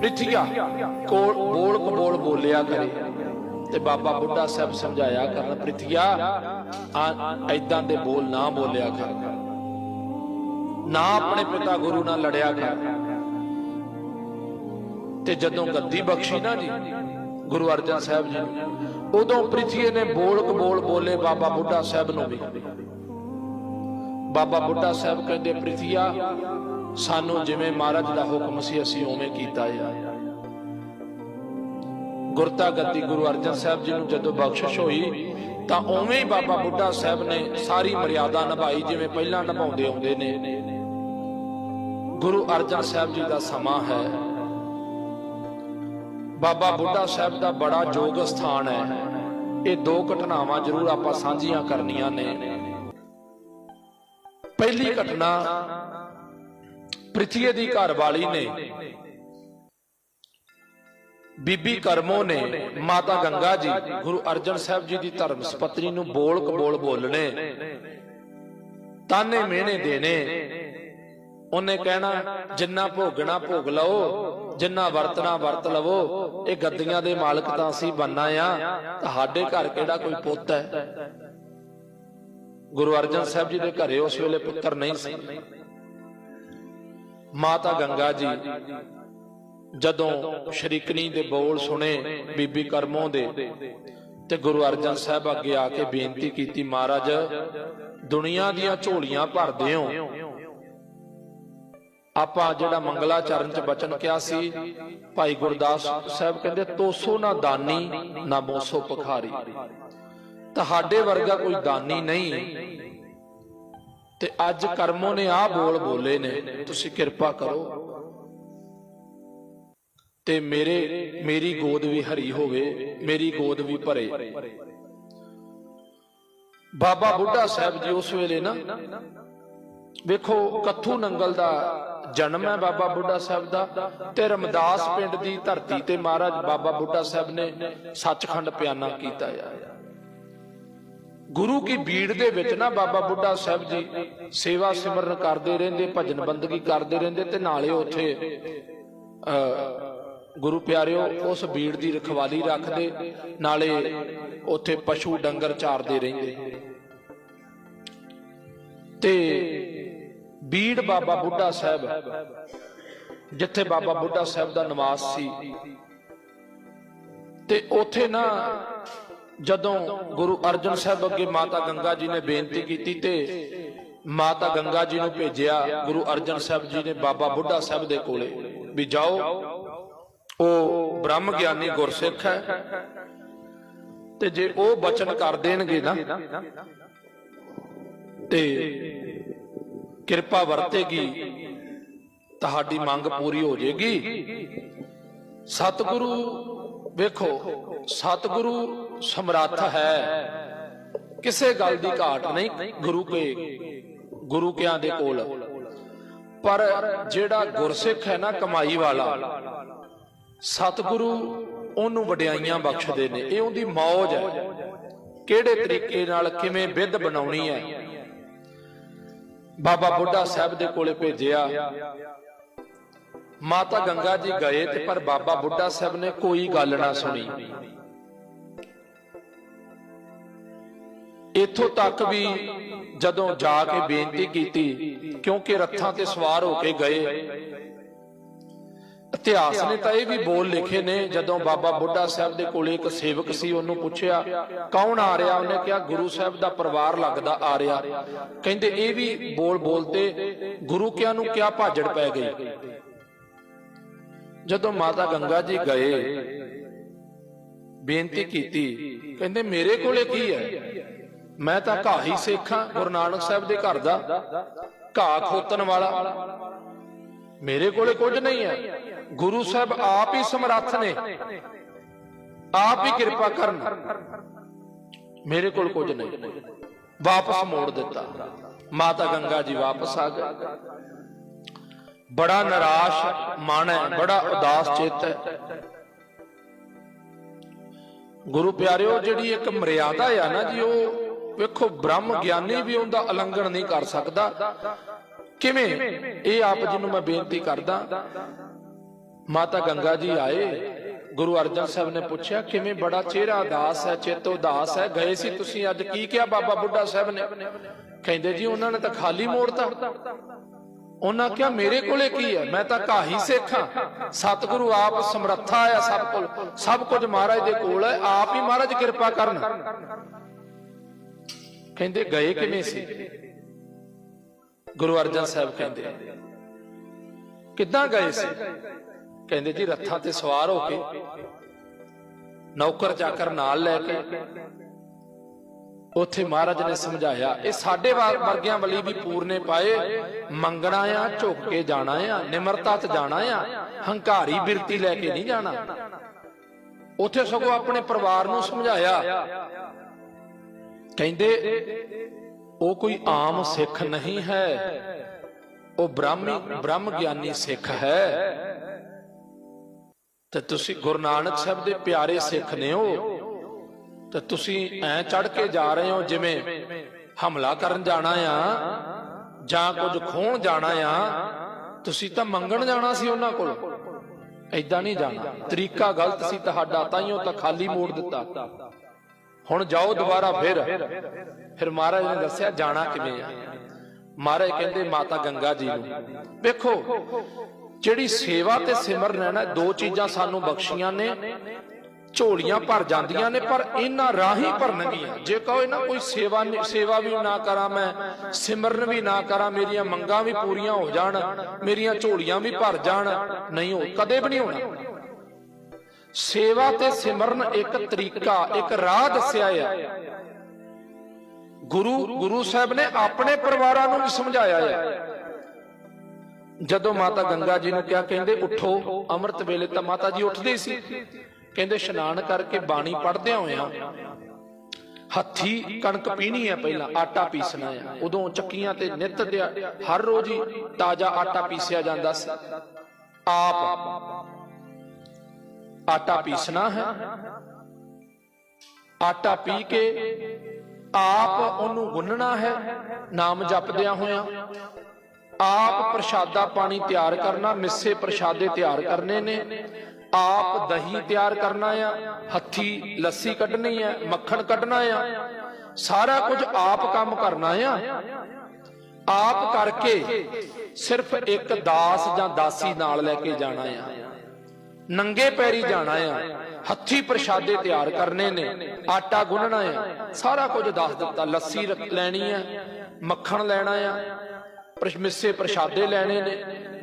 ਪ੍ਰਿਥਿਆ, ਕੋਲ ਬੋਲ ਕਬੋਲ ਬੋਲਿਆ ਕਰੇ। ਤੇ ਬਾਬਾ ਬੁੱਢਾ ਸਾਹਿਬ ਸਮਝਾਇਆ ਕਰਨ, ਪ੍ਰਿਥਿਆ ਐਦਾਂ ਦੇ ਬੋਲ ਨਾ ਬੋਲਿਆ ਕਰ। ਨਾ ਆਪਣੇ ਪਿਤਾ ਗੁਰੂ ਨਾਲ ਲੜਿਆ ਕਰ। ਤੇ ਜਦੋਂ ਗੱਦੀ ਬਖਸ਼ੀ ਨਾ ਜੀ, ਗੁਰੂ ਅਰਜਨ ਸਾਹਿਬ ਜੀ ਉਦੋਂ ਪ੍ਰਿਥੀਏ ਨੇ ਬੋਲ ਕਬੋਲ ਬੋਲੇ ਬਾਬਾ ਬੁੱਢਾ ਸਾਹਿਬ ਨੂੰ ਵੀ। ਬਾਬਾ ਬੁੱਢਾ ਸਾਹਿਬ ਕਹਿੰਦੇ, ਪ੍ਰਿਥੀਆ ਸਾਨੂੰ ਜਿਵੇਂ ਮਹਾਰਾਜ ਦਾ ਹੁਕਮ ਸੀ, ਅਸੀਂ ਉਵੇਂ ਕੀਤਾ ਆ। ਗੁਰਤਾ ਗੱਦੀ ਗੁਰੂ ਅਰਜਨ ਸਾਹਿਬ ਜੀ ਨੂੰ ਜਦੋਂ ਬਖਸ਼ਿਸ਼ ਹੋਈ, ਤਾਂ ਉਵੇਂ ਹੀ ਬਾਬਾ ਬੁੱਢਾ ਸਾਹਿਬ ਨੇ ਸਾਰੀ ਮਰਿਆਦਾ ਨਿਭਾਈ, ਜਿਵੇਂ ਪਹਿਲਾਂ ਨਿਭਾਉਂਦੇ ਆਉਂਦੇ ਨੇ। ਗੁਰੂ ਅਰਜਨ ਸਾਹਿਬ ਜੀ ਦਾ ਸਮਾਂ ਹੈ। ਬਾਬਾ ਬੁੱਢਾ ਸਾਹਿਬ ਦਾ ਬੜਾ ਜੋਗ ਸਥਾਨ ਹੈ। ਇਹ ਦੋ ਘਟਨਾਵਾਂ ਜ਼ਰੂਰ ਆਪਾਂ ਸਾਂਝੀਆਂ ਕਰਨੀਆਂ ਨੇ। ਪਹਿਲੀ ਘਟਨਾ ਪ੍ਰਿਥੀਏ ਦੀ ਘਰਵਾਲੀ ਨੇ। ਬੀਬੀ ਕਰਮੋ ਨੇ, ਮਾਤਾ ਗੰਗਾ ਜੀ, ਗੁਰੂ ਅਰਜਨ ਸਾਹਿਬ ਜੀ ਦੀ ਧਰਮ ਸਪਤਨੀ ਨੂੰ ਬੋਲ ਕਬੋਲ ਬੋਲਣੇ। ਤਾਨੇ ਮਿਹਣੇ ਦੇਣੇ। ਉਹਨੇ ਕਹਿਣਾ, ਜਿੰਨਾ ਭੋਗਣਾ ਭੋਗ ਲਓ, ਜਿੰਨਾ ਵਰਤਣਾ ਵਰਤ ਲਵੋ, ਇਹ ਗੱਦੀਆਂ ਦੇ ਮਾਲਕ ਤਾਂ ਅਸੀਂ ਬੰਨਾ ਆ ਤੁਹਾਡੇ ਘਰ ਕਿਹੜਾ ਕੋਈ ਪੁੱਤ ਹੈ? ਗੁਰੂ ਅਰਜਨ ਸਾਹਿਬ ਜੀ ਦੇ ਘਰੇ ਉਸ ਵੇਲੇ ਪੁੱਤਰ ਨਹੀਂ ਸੀ। ਮਾਤਾ ਗੰਗਾ ਜੀ, ਜਦੋਂ ਸ਼ਰੀਕਣੀ ਦੇ ਬੋਲ ਸੁਣੇ ਬੀਬੀ ਕਰਮੋਂ ਦੇ, ਤੇ ਗੁਰੂ ਅਰਜਨ ਸਾਹਿਬ ਅੱਗੇ ਆ ਕੇ ਬੇਨਤੀ ਕੀਤੀ, ਮਹਾਰਾਜ, ਦੁਨੀਆ ਦੀਆਂ ਝੋਲੀਆਂ ਭਰਦੇ ਹੋ। ਆਪਾਂ ਜਿਹੜਾ ਮੰਗਲਾ ਚਰਨ ਚ ਬਚਨ ਕਿਹਾ ਸੀ, ਭਾਈ ਗੁਰਦਾਸ ਸਾਹਿਬ ਕਹਿੰਦੇ, ਤੋਸੋ ਨਾ ਦਾਨੀ, ਨਾ ਮੋਸੋ ਪਖਾਰੀ ਤੁਹਾਡੇ ਵਰਗਾ ਕੋਈ ਦਾਨੀ ਨਹੀਂ। ਤੇ ਅੱਜ ਕਰਮੋਂ ਨੇ ਆਹ ਬੋਲ ਬੋਲੇ ਨੇ। ਤੁਸੀਂ ਕਿਰਪਾ ਕਰੋ। ਤੇ ਮੇਰੇ, ਮੇਰੀ ਗੋਦ ਵੀ ਹਰੀ ਹੋਵੇ, ਮੇਰੀ ਗੋਦ ਵੀ ਭਰੇ। ਬਾਬਾ ਬੁੱਢਾ ਸਾਹਿਬ ਜੀ ਉਸ ਵੇਲੇ ਨਾ, ਵੇਖੋ ਕੱਥੂ ਨੰਗਲ ਦਾ ਜਨਮ ਹੈ ਬਾਬਾ ਬੁੱਢਾ ਸਾਹਿਬ ਦਾ ਤੇ ਰਮਦਾਸ ਪਿੰਡ ਦੀ ਧਰਤੀ ਤੇ ਮਹਾਰਾਜ ਬਾਬਾ ਬੁੱਢਾ ਸਾਹਿਬ ਨੇ ਸੱਚਖੰਡ ਪਿਆਨਾ ਕੀਤਾ ਆ। ਗੁਰੂ ਕੀ ਬੀੜ ਦੇ ਵਿੱਚ ਨਾ ਬਾਬਾ ਬੁੱਢਾ ਸਾਹਿਬ ਜੀ ਸੇਵਾ ਸਿਮਰਨ ਕਰਦੇ ਰਹਿੰਦੇ, ਭਜਨ ਬੰਦਗੀ ਕਰਦੇ ਰਹਿੰਦੇ ਤੇ ਨਾਲੇ ਉੱਥੇ ਗੁਰੂ ਪਿਆਰਿਓ, ਉਸ ਬੀੜ ਦੀ ਰਖਵਾਲੀ ਰੱਖਦੇ, ਨਾਲੇ ਉੱਥੇ ਪਸ਼ੂ ਡੰਗਰ ਚਾਰਦੇ ਰਹਿੰਦੇ। ਤੇ ਬੀੜ ਬਾਬਾ ਬੁੱਢਾ ਸਾਹਿਬ, ਜਿੱਥੇ ਬਾਬਾ ਬੁੱਢਾ ਸਾਹਿਬ ਦਾ ਨਿਵਾਸ ਸੀ, ਤੇ ਉੱਥੇ ਨਾ ਜਦੋਂ ਗੁਰੂ ਅਰਜਨ ਸਾਹਿਬ ਅੱਗੇ ਮਾਤਾ ਗੰਗਾ ਜੀ ਨੇ ਬੇਨਤੀ ਕੀਤੀ ਤੇ ਮਾਤਾ ਗੰਗਾ ਜੀ ਨੂੰ ਭੇਜਿਆ ਗੁਰੂ ਅਰਜਨ ਸਾਹਿਬ ਜੀ ਨੇ ਬਾਬਾ ਬੁੱਢਾ ਸਾਹਿਬ ਦੇ ਕੋਲੇ ਵੀ ਜਾਓ, ਉਹ ਬ੍ਰਹਮ ਗਿਆਨੀ ਗੁਰਸਿੱਖ ਹੈ। ਤੇ ਜੇ ਉਹ ਬਚਨ ਕਰ ਦੇਣਗੇ ਨਾ, ਤੇ ਕਿਰਪਾ ਵਰਤੇਗੀ, ਤੁਹਾਡੀ ਮੰਗ ਪੂਰੀ ਹੋ ਜਾਏਗੀ। ਸਤਿਗੁਰੂ ਵੇਖੋ, ਸਤਿਗੁਰੂ ਸਮਰੱਥ ਹੈ। ਕਿਸੇ ਗੱਲ ਦੀ ਘਾਟ ਨਹੀਂ ਗੁਰੂ ਕੇ ਗੁਰੂ ਕਿਆਂ ਦੇ ਕੋਲ। ਪਰ ਜਿਹੜਾ ਗੁਰਸਿੱਖ ਹੈ ਨਾ ਕਮਾਈ ਵਾਲਾ, ਸਤਿਗੁਰੂ ਉਹਨੂੰ ਵਡਿਆਈਆਂ ਬਖਸ਼ਦੇ ਨੇ। ਇਹ ਉਹਦੀ ਮੌਜ ਹੈ। ਕਿਹੜੇ ਤਰੀਕੇ ਨਾਲ ਕਿਵੇਂ ਵਿਧ ਬਣਾਉਣੀ ਹੈ। ਬਾਬਾ ਬੁੱਢਾ ਸਾਹਿਬ ਦੇ ਕੋਲੇ ਭੇਜਿਆ, ਮਾਤਾ ਗੰਗਾ ਜੀ ਗਏ ਤੇ ਪਰ ਬਾਬਾ ਬੁੱਢਾ ਸਾਹਿਬ ਨੇ ਕੋਈ ਗੱਲ ਨਾ ਸੁਣੀ। ਇੱਥੋਂ ਤੱਕ ਵੀ ਜਦੋਂ ਜਾ ਕੇ ਬੇਨਤੀ ਕੀਤੀ, ਕਿਉਂਕਿ ਰੱਥਾਂ ਤੇ ਸਵਾਰ ਹੋ ਕੇ ਗਏ। ਇਤਿਹਾਸ ਨੇ ਤਾਂ ਇਹ ਵੀ ਬੋਲ ਲਿਖੇ ਨੇ, ਜਦੋਂ ਬਾਬਾ ਬੁੱਢਾ ਸਾਹਿਬ ਦੇ ਕੋਲੇ ਇੱਕ ਸੇਵਕ ਸੀ, ਉਹਨੂੰ ਪੁੱਛਿਆ, ਕੌਣ ਆ ਰਿਹਾ? ਉਹਨੇ ਕਿਹਾ, ਗੁਰੂ ਸਾਹਿਬ ਦਾ ਪਰਿਵਾਰ ਲੱਗਦਾ ਆ ਰਿਹਾ। ਕਹਿੰਦੇ, ਇਹ ਵੀ ਬੋਲ ਬੋਲਤੇ ਗੁਰੂ ਕਿਆਂ ਨੂੰ ਕਿਆ ਭਾਜੜ ਪੈ ਗਈ? ਜਦੋਂ ਮਾਤਾ ਗੰਗਾ ਜੀ ਗਏ, ਬੇਨਤੀ ਕੀਤੀ, ਕਹਿੰਦੇ, ਮੇਰੇ ਕੋਲੇ ਕੀ ਹੈ? ਮੈਂ ਤਾਂ ਘਾਹੀ ਸੇਖਾਂ ਗੁਰੂ ਨਾਨਕ ਸਾਹਿਬ ਦੇ ਘਰ ਦਾ ਘਾਹ ਖੋਤਨ ਵਾਲਾ। ਮੇਰੇ ਕੋਲੇ ਕੁਝ ਨਹੀਂ ਹੈ। ਗੁਰੂ ਸਾਹਿਬ ਆਪ ਹੀ ਸਮਰੱਥ ਨੇ। ਆਪ ਹੀ ਕਿਰਪਾ ਕਰਨ। ਮੇਰੇ ਕੋਲ ਕੁਝ ਨਹੀਂ। ਵਾਪਸ ਮੋੜ ਦਿੱਤਾ। ਮਾਤਾ ਗੰਗਾ ਜੀ ਵਾਪਸ ਆ ਗਏ। ਬੜਾ ਨਿਰਾਸ਼ ਮਨ ਹੈ। ਬੜਾ ਉਦਾਸ ਚਿੱਤ ਹੈ। ਗੁਰੂ ਪਿਆਰਿਓ ਜਿਹੜੀ ਇੱਕ ਮਰਿਆਦਾ ਆ ਨਾ ਜੀ ਉਹ ਵੇਖੋ ਬ੍ਰਹਮ ਗਿਆਨੀ ਵੀ ਉਹਦਾ ਉਲੰਘਣ ਨਹੀਂ ਕਰ ਸਕਦਾ। ਕਿਵੇਂ? ਇਹ ਆਪ ਜੀ ਨੂੰ ਮੈਂ ਬੇਨਤੀ ਕਰਦਾ। ਮਾਤਾ ਗੰਗਾ ਜੀ ਆਏ। ਗੁਰੂ ਅਰਜਨ ਸਾਹਿਬ ਨੇ ਪੁੱਛਿਆ ਕਿਵੇਂ ਬੜਾ ਚਿਹਰਾ ਉਦਾਸ ਹੈ ਚਿੱਤ ਉਦਾਸ ਹੈ? ਗਏ ਸੀ ਤੁਸੀਂ ਅੱਜ ਕੀ ਕਿਹਾ ਬਾਬਾ ਬੁੱਢਾ ਸਾਹਿਬ ਨੇ? ਕਹਿੰਦੇ ਜੀ ਉਹਨਾਂ ਨੇ ਤਾਂ ਖਾਲੀ ਮੋੜਤਾ ਉਹਨਾਂ ਕਿਹਾ ਮੇਰੇ ਕੋਲੇ ਕੀ ਹੈ? ਮੈਂ ਤਾਂ ਕਾਹੀ ਸਿੱਖ ਸਤਿਗੁਰੂ ਆਪ ਸਮਰੱਥਾ ਹੈ ਸਭ ਕੋਲ ਸਭ ਕੁਝ ਮਹਾਰਾਜ ਦੇ ਕੋਲ ਹੈ। ਆਪ ਹੀ ਮਹਾਰਾਜ ਕਿਰਪਾ ਕਰਨ। ਕਹਿੰਦੇ ਗਏ ਕਿਵੇਂ ਸੀ? ਗੁਰੂ ਅਰਜਨ ਸਾਹਿਬ ਕਹਿੰਦੇ, ਕਿੱਦਾਂ ਗਏ ਸੀ? ਕਹਿੰਦੇ ਜੀ ਰੱਥਾਂ ਤੇ ਸਵਾਰ ਹੋ ਕੇ ਨੌਕਰ ਚਾਕਰ ਨਾਲ ਲੈ ਕੇ ਉੱਥੇ ਮਹਾਰਾਜ ਨੇ ਸਮਝਾਇਆ, ਇਹ ਸਾਡੇ ਵਰ- ਵਰਗਿਆਂ ਵਲੀ ਵੀ ਪੂਰਨੇ ਪਾਏ, ਮੰਗਣਾ ਆ, ਝੁੱਕ ਕੇ ਜਾਣਾ ਆ, ਨਿਮਰਤਾ ਤੇ ਜਾਣਾ ਆ, ਹੰਕਾਰੀ ਬਿਰਤੀ ਲੈ ਕੇ ਨਹੀਂ ਜਾਣਾ। ਉੱਥੇ ਸਗੋਂ ਆਪਣੇ ਪਰਿਵਾਰ ਨੂੰ ਸਮਝਾਇਆ ਕਹਿੰਦੇ, ਉਹ ਕੋਈ ਆਮ ਸਿੱਖ ਨਹੀਂ ਹੈ। ਉਹ ਬ੍ਰਾਹਮੀ, ਬ੍ਰਹਮ ਗਿਆਨੀ ਸਿੱਖ ਹੈ। ਤੇ ਤੁਸੀਂ ਗੁਰੂ ਨਾਨਕ ਸਾਹਿਬ ਦੇ ਪਿਆਰੇ ਸਿੱਖ ਨੇ ਹੋ ਤੇ ਤੁਸੀਂ ਐ ਚੜ ਕੇ ਜਾ ਰਹੇ ਹੋ ਜਿਵੇਂ ਹਮਲਾ ਕਰਨ ਜਾਣਾ ਆ, ਜਾਂ ਕੁਝ ਖੋਣ ਜਾਣਾ ਆ। ਤੁਸੀਂ ਤਾਂ ਮੰਗਣ ਜਾਣਾ ਸੀ ਉਹਨਾਂ ਕੋਲ। ਐਦਾਂ ਨਹੀਂ ਜਾਣਾ। ਤਰੀਕਾ ਗਲਤ ਸੀ, ਤੁਹਾਡਾ ਤਾਂ ਹੀ ਉਹ ਤਾਂ ਖਾਲੀ ਮੋੜ ਦਿੱਤਾ। ਹੁਣ ਜਾਓ ਦੁਬਾਰਾ ਫਿਰ। ਫਿਰ ਮਹਾਰਾਜ ਨੇ ਦੱਸਿਆ, ਜਾਣਾ ਕਿਵੇਂ ਆ? ਮਹਾਰਾਜ ਕਹਿੰਦੇ, ਮਾਤਾ ਗੰਗਾ ਜੀ ਨੂੰ, ਵੇਖੋ, ਜਿਹੜੀ ਸੇਵਾ ਤੇ ਸਿਮਰਨ ਹੈ ਨਾ, ਦੋ ਚੀਜ਼ਾਂ ਸਾਨੂੰ ਬਖਸ਼ੀਆਂ ਨੇ, ਝੋਲੀਆਂ ਭਰ ਜਾਂਦੀਆਂ ਨੇ, ਪਰ ਇਹਨਾਂ ਰਾਹੀਂ ਭਰਨਗੀਆਂ। ਜੇ ਕਹੋ ਇਹਨਾਂ ਕੋਈ ਸੇਵਾ ਸੇਵਾ ਵੀ ਨਾ ਕਰਾਂ ਮੈਂ, ਸਿਮਰਨ ਵੀ ਨਾ ਕਰਾਂ, ਮੇਰੀਆਂ ਮੰਗਾਂ ਵੀ ਪੂਰੀਆਂ ਹੋ ਜਾਣ, ਮੇਰੀਆਂ ਝੋਲੀਆਂ ਵੀ ਭਰ ਜਾਣ, ਨਹੀਂ ਹੋ, ਕਦੇ ਵੀ ਨਹੀਂ ਹੋਣਾ। ਸੇਵਾ ਤੇ ਸਿਮਰਨ ਇੱਕ ਤਰੀਕਾ, ਇੱਕ ਰਾਹ ਦੱਸਿਆ ਆ। ਗੁਰੂ ਗੁਰੂ ਸਾਹਿਬ ਨੇ ਆਪਣੇ ਪਰਿਵਾਰਾਂ ਨੂੰ ਵੀ ਸਮਝਾਇਆ ਆ। ਜਦੋਂ ਮਾਤਾ ਗੰਗਾ ਜੀ ਨੂੰ ਕਿਹਾ, ਕਹਿੰਦੇ, ਉੱਠੋ, ਅੰਮ੍ਰਿਤ ਵੇਲੇ ਤਾਂ ਮਾਤਾ ਜੀ ਉੱਠਦੇ ਸੀ। ਕਹਿੰਦੇ, ਇਸ਼ਨਾਨ ਕਰਕੇ ਬਾਣੀ ਪੜ੍ਹਦਿਆਂ ਹੋਇਆਂ ਹੱਥੀ ਕਣਕ ਪੀਣੀ ਹੈ ਪਹਿਲਾਂ, ਆਟਾ ਪੀਸਣਾ ਹੈ ਉਦੋਂ ਚੱਕੀਆਂ ਤੇ ਨਿੱਤ ਹਰ ਰੋਜ਼ ਹੀ ਤਾਜ਼ਾ ਆਟਾ ਪੀਸਿਆ ਜਾਂਦਾ ਸੀ। ਆਪ ਆਟਾ ਪੀਸਣਾ ਹੈ। ਆਟਾ ਪੀ ਕੇ ਆਪ ਉਹਨੂੰ ਗੁੰਨਣਾ ਹੈ। ਨਾਮ ਜਪਦਿਆਂ ਹੋਇਆਂ ਆਪ ਪ੍ਰਸ਼ਾਦਾ ਪਾਣੀ ਤਿਆਰ ਕਰਨਾ, ਮਿੱਸੇ ਪ੍ਰਸ਼ਾਦੇ ਤਿਆਰ ਕਰਨੇ ਨੇ। ਆਪ ਦਹੀਂ ਤਿਆਰ ਕਰਨਾ ਆ, ਹੱਥੀ ਲੱਸੀ ਕੱਢਣੀ ਆ, ਮੱਖਣ ਕੱਢਣਾ ਆ। ਸਾਰਾ ਕੁਝ ਆਪ ਕੰਮ ਕਰਨਾ ਆ। ਆਪ ਕਰਕੇ ਸਿਰਫ ਇੱਕ ਦਾਸ ਜਾਂ ਦਾਸੀ ਨਾਲ ਲੈ ਕੇ ਜਾਣਾ ਆ। ਨੰਗੇ ਪੈਰੀ ਜਾਣਾ ਆ। ਹੱਥੀ ਪ੍ਰਸ਼ਾਦੇ ਤਿਆਰ ਕਰਨੇ ਨੇ, ਆਟਾ ਗੁੰਨਣਾ ਆ। ਸਾਰਾ ਕੁਝ ਦੱਸ ਦਿੱਤਾ, ਲੱਸੀ ਲੈਣੀ ਆ, ਮੱਖਣ ਲੈਣਾ ਆ ਮਿੱਸੇ ਪ੍ਰਸ਼ਾਦੇ ਲੈਣੇ ਨੇ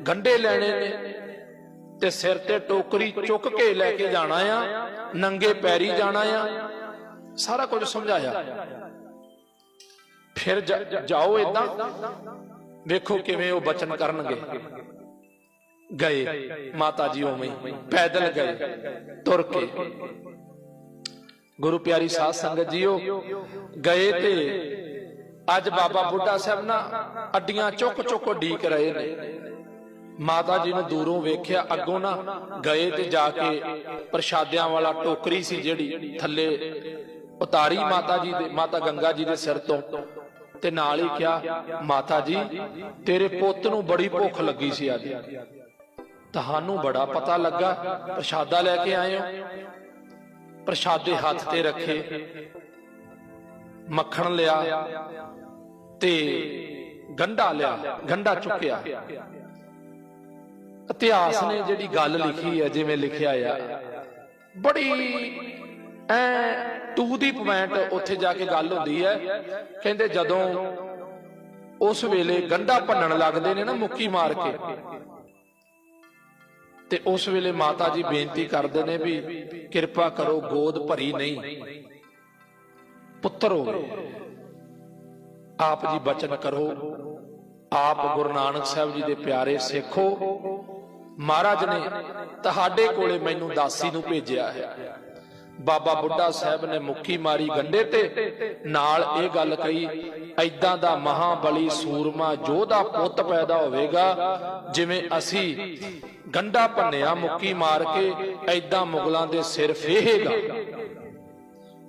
ਗੰਡੇ ਲੈਣੇ ਨੇ, ਤੇ ਸਿਰ ਤੇ ਟੋਕਰੀ ਚੁੱਕ ਕੇ ਲੈ ਕੇ ਜਾਣਾ ਆ, ਨੰਗੇ ਪੈਰੀ ਜਾਣਾ ਆ। ਸਾਰਾ ਕੁਝ ਸਮਝਾਇਆ। ਫਿਰ ਜਾਓ ਇਦਾਂ ਵੇਖੋ ਕਿਵੇਂ ਉਹ ਬਚਨ ਕਰਨਗੇ। ਗਏ, ਮਾਤਾ ਜੀ ਉਵੇਂ ਪੈਦਲ ਗਏ, ਤੁਰ ਕੇ। ਗੁਰੂ ਪਿਆਰੀ ਸਾਧ ਸੰਗਤ ਜੀਓ, ਗਏ ਤੇ ਅੱਜ ਬਾਬਾ ਬੁੱਢਾ ਸਾਹਿਬ ਨਾ ਅੱਡੀਆਂ ਚੁੱਕ ਚੁੱਕ ਢੀਕ ਰਹੇ ਨੇ। ਮਾਤਾ ਜੀ ਨੂੰ ਦੂਰੋਂ ਵੇਖਿਆ, ਅੱਗੋਂ ਨਾ ਗਏ ਤੇ ਜਾ ਕੇ ਪ੍ਰਸ਼ਾਦਿਆਂ ਵਾਲਾ ਟੋਕਰੀ ਸੀ ਜਿਹੜੀ ਥੱਲੇ ਉਤਾਰੀ ਮਾਤਾ ਜੀ ਦੇ, ਮਾਤਾ ਗੰਗਾ ਜੀ ਦੇ ਸਿਰ ਤੋਂ। ਤੇ ਨਾਲ ਹੀ ਕਿਹਾ, ਮਾਤਾ ਜੀ, ਤੇਰੇ ਪੁੱਤ ਨੂੰ ਬੜੀ ਭੁੱਖ ਲੱਗੀ ਸੀ ਅੱਜ। ਤੁਹਾਨੂੰ ਬੜਾ ਪਤਾ ਲੱਗਾ। ਪ੍ਰਸ਼ਾਦਾ ਲੈ ਕੇ ਆਏ ਹੋ ਪ੍ਰਸ਼ਾਦੇ ਹੱਥ ਤੇ ਰੱਖੇ। ਮੱਖਣ ਲਿਆ ਤੇ ਗੰਡਾ ਲਿਆ ਗੰਡਾ ਚੁੱਕਿਆ। ਇਤਿਹਾਸ ਨੇ ਜਿਹੜੀ ਗੱਲ ਲਿਖੀ ਹੈ, ਜਿਵੇਂ ਲਿਖਿਆ ਆ, ਬੜੀ ਐ ਟੂ ਦੀ ਪੁਆਇੰਟ ਉੱਥੇ ਜਾ ਕੇ ਗੱਲ ਹੁੰਦੀ ਹੈ। ਕਹਿੰਦੇ ਜਦੋਂ ਉਸ ਵੇਲੇ ਗੰਡਾ ਭੰਨਣ ਲੱਗਦੇ ਨੇ ਨਾ ਮੁੱਕੀ ਮਾਰ ਕੇ ਤੇ ਉਸ ਵੇਲੇ ਮਾਤਾ ਜੀ ਬੇਨਤੀ ਕਰਦੇ ਨੇ ਵੀ ਕਿਰਪਾ ਕਰੋ, ਗੋਦ ਭਰੀ ਨਹੀਂ। ਪੁੱਤਰ ਹੋਵੇ, ਆਪ ਜੀ ਬਚਨ ਕਰੋ, ਆਪ ਗੁਰੂ ਨਾਨਕ ਸਾਹਿਬ ਜੀ ਦੇ ਪਿਆਰੇ ਸਿੱਖੋ। ਮਹਾਰਾਜ ਨੇ ਤੁਹਾਡੇ ਕੋਲੇ ਮੈਨੂੰ ਦਾਸੀ ਨੂੰ ਭੇਜਿਆ ਹੈ। ਬਾਬਾ ਬੁੱਢਾ ਸਾਹਿਬ ਨੇ ਮੁੱਕੀ ਮਾਰੀ ਗੰਡੇ ਤੇ, ਨਾਲ ਇਹ ਗੱਲ ਕਹੀ ਐਦਾਂ ਦਾ ਮਹਾਬਲੀ ਸੂਰਮਾ ਯੋਧਾ ਪੁੱਤ ਪੈਦਾ ਹੋਵੇਗਾ, ਜਿਵੇਂ ਅਸੀਂ ਗੰਡਾ ਭੰਨਿਆ, ਮੁੱਕੀ ਮਾਰ ਕੇ ਐਦਾਂ ਮੁਗਲਾਂ ਦੇ ਸਿਰ ਫੇਹੇਗਾ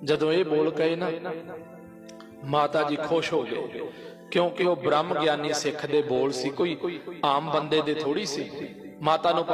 ਜਦੋਂ ਇਹ ਬੋਲ ਕਹੇ ਨਾ, ਮਾਤਾ ਜੀ ਖੁਸ਼ ਹੋ ਗਏ, ਕਿਉਂਕਿ ਉਹ ਬ੍ਰਹਮ ਗਿਆਨੀ ਸਿੱਖ ਦੇ ਬੋਲ ਸੀ, ਕੋਈ ਆਮ ਬੰਦੇ ਦੇ ਥੋੜੀ ਸੀ। ਮਾਤਾ ਨੂੰ